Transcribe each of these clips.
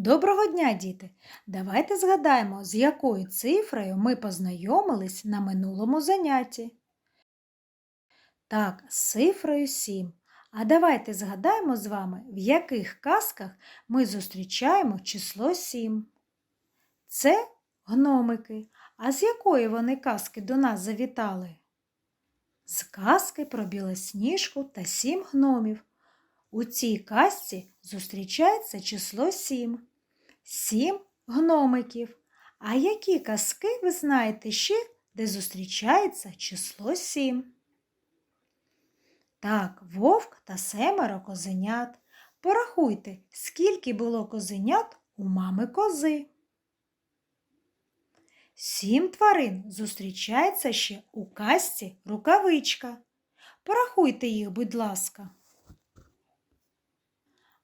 Доброго дня, діти! Давайте згадаємо, з якою цифрою ми познайомились на минулому занятті. Так, з цифрою 7. А давайте згадаємо з вами, в яких казках ми зустрічаємо число 7. Це гномики. А з якої вони казки до нас завітали? З казки про білосніжку та сім гномів. У цій казці зустрічається число 7. Сім гномиків. А які казки ви знаєте ще, де зустрічається число 7? Так, вовк та семеро козенят. Порахуйте, скільки було козенят у мами кози. Сім тварин зустрічається ще у казці рукавичка. Порахуйте їх, будь ласка.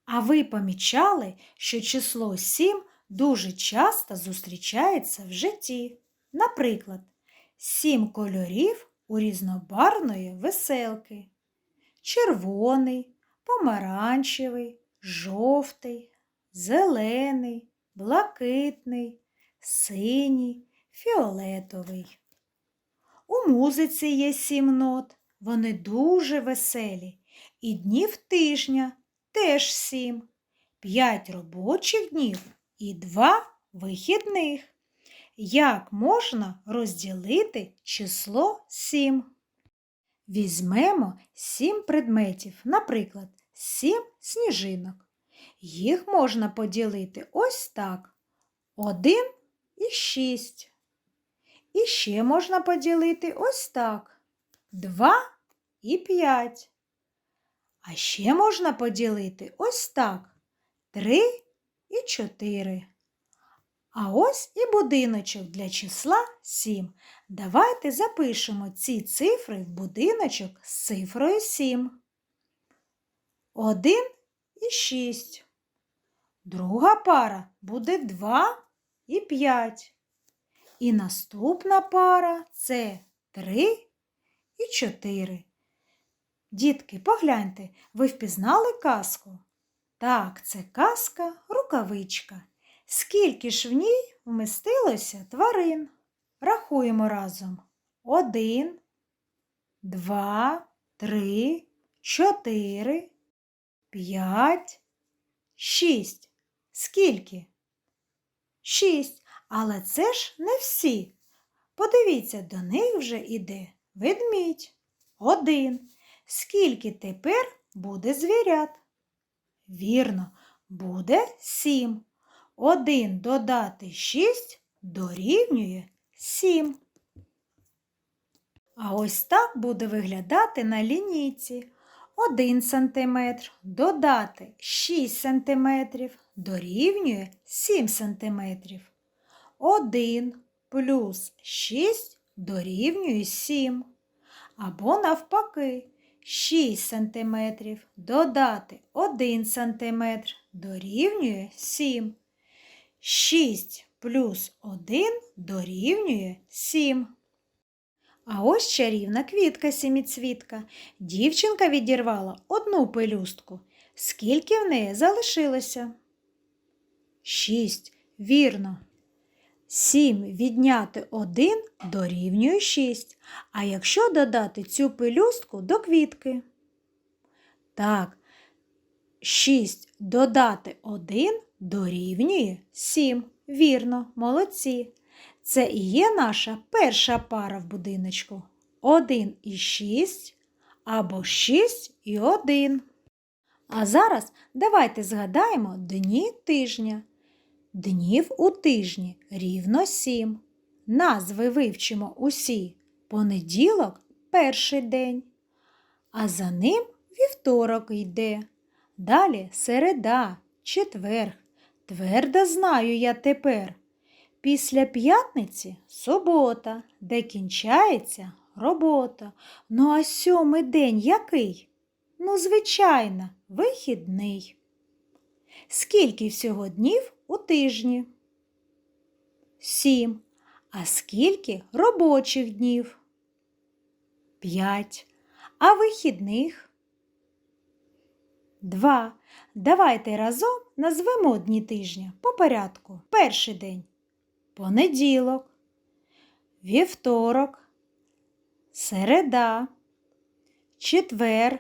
А ви помічали, що число 7 дуже часто зустрічається в житті. Наприклад, сім кольорів у різнобарвної веселки. Червоний, помаранчевий, жовтий, зелений, блакитний, синій, фіолетовий. У музиці є сім нот, вони дуже веселі, і днів тижня теж сім, п'ять робочих днів і два вихідних. Як можна розділити число сім? Візьмемо сім предметів, наприклад, сім сніжинок. Їх можна поділити ось так. Один і шість. І ще можна поділити ось так. Два і п'ять. А ще можна поділити ось так. Три і чотири. А ось і будиночок для числа 7. Давайте запишемо ці цифри в будиночок з цифрою 7. 1 і 6. Друга пара буде 2 і 5. І наступна пара це 3 і 4. Дітки, погляньте, ви впізнали казку? Так, це казка рукавичка. Скільки ж в ній вмістилося тварин? Рахуємо разом. Один, два, три, чотири, п'ять, шість. Скільки? Шість. Але це ж не всі. Подивіться, до них вже іде ведмідь. Один. Скільки тепер буде звірят? Вірно, буде сім. Один додати шість дорівнює сім. А ось так буде виглядати на лінійці. Один сантиметр додати 6 сантиметрів дорівнює 7 сантиметрів. Один плюс 6 дорівнює 7. Або навпаки, 6 см додати 1 см дорівнює 7. 6 плюс 1 дорівнює 7. А ось чарівна квітка сіміцвітка. Дівчинка відірвала одну пелюстку. Скільки в неї залишилося? Шість. Вірно. Сім відняти один дорівнює шість. А якщо додати цю пелюстку до квітки? Так, шість додати один дорівнює сім. Вірно, молодці. Це і є наша перша пара в будиночку. Один і шість або шість і один. А зараз давайте згадаємо дні тижня. Днів у тижні рівно сім. Назви вивчимо усі. Понеділок перший день, а за ним вівторок йде. Далі середа, четверг. Твердо знаю я тепер. Після п'ятниці субота, де кінчається робота. Ну а сьомий день який? Ну, звичайно, вихідний. Скільки всього днів у тижні? Сім. А скільки робочих днів? П'ять. А вихідних? 2. Давайте разом назвемо дні тижня по порядку. Перший день понеділок, вівторок, середа, четвер,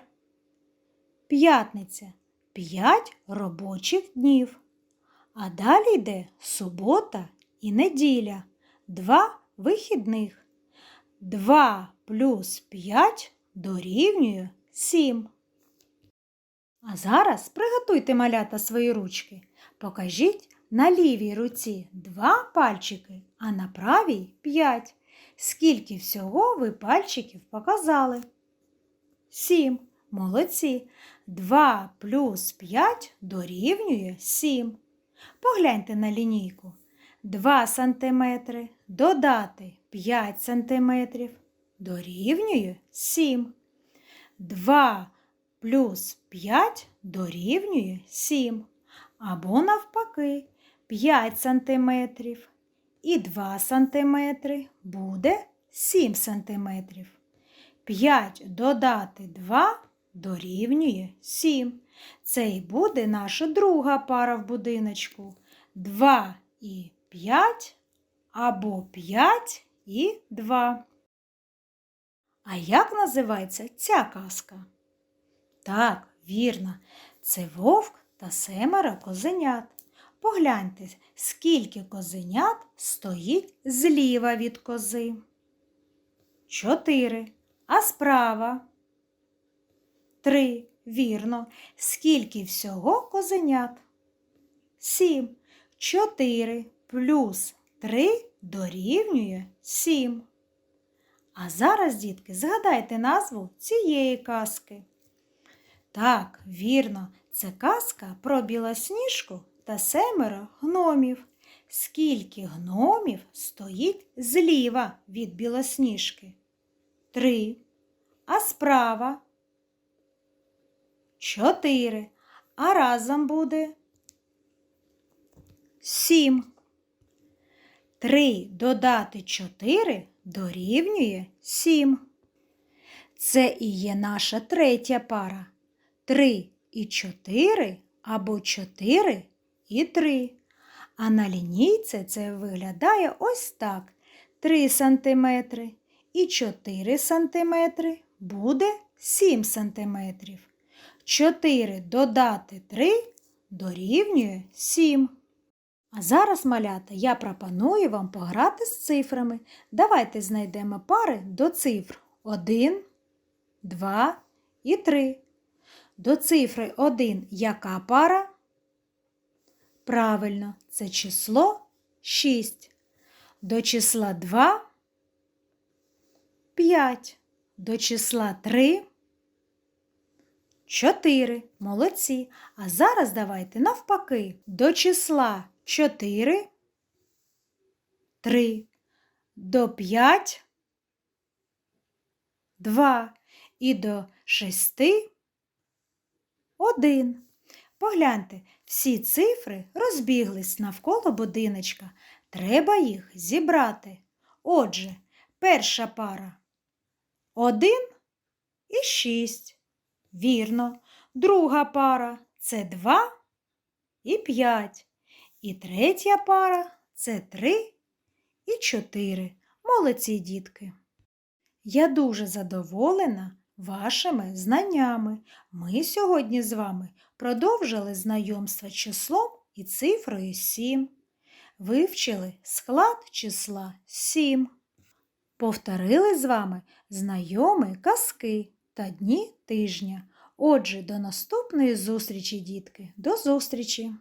п'ятниця. П'ять робочих днів. А далі йде субота і неділя. Два вихідних. 2 плюс 5 дорівнює 7. А зараз приготуйте малята свої ручки. Покажіть на лівій руці два пальчики, а на правій 5. Скільки всього ви пальчиків показали? 7. Молодці. 2 плюс 5 дорівнює 7. Погляньте на лінійку. 2 сантиметри додати 5 сантиметрів дорівнює 7. 2 плюс 5 дорівнює 7. Або навпаки 5 сантиметрів і 2 сантиметри буде 7 сантиметрів. 5 додати 2 дорівнює 7. Це і буде наша друга пара в будиночку. 2 і 5 або 5 і 2. А як називається ця казка? Так, вірно, це вовк та семеро козенят. Погляньте, скільки козенят стоїть зліва від кози. Чотири. А справа? Три. Вірно. Скільки всього козенят? Сім. Чотири плюс три дорівнює сім. А зараз, дітки, згадайте назву цієї казки. Так, вірно, це казка про білосніжку та семеро гномів. Скільки гномів стоїть зліва від білосніжки? Три. А справа? Чотири. А разом буде сім. Три додати чотири дорівнює сім. Це і є наша третя пара. Три і чотири або чотири і три. А на лінійці це виглядає ось так. 3 сантиметри і 4 сантиметри буде 7 сантиметрів. 4 додати 3 дорівнює 7. А зараз, малята, я пропоную вам пограти з цифрами. Давайте знайдемо пари до цифр 1, 2 і 3. До цифри 1 яка пара? Правильно, це число 6. До числа 2 5. До числа 3 4. Молодці. А зараз давайте навпаки. До числа 4 3. До 5 2. І до 6 1. Погляньте, всі цифри розбіглись навколо будиночка. Треба їх зібрати. Отже, перша пара один і шість. Вірно. Друга пара це два і п'ять. І третя пара це три і чотири. Молодці дітки. Я дуже задоволена вашими знаннями. Ми сьогодні з вами продовжили знайомство числом і цифрою 7. Вивчили склад числа 7. Повторили з вами знайомі казки та дні тижня. Отже, до наступної зустрічі, дітки. До зустрічі!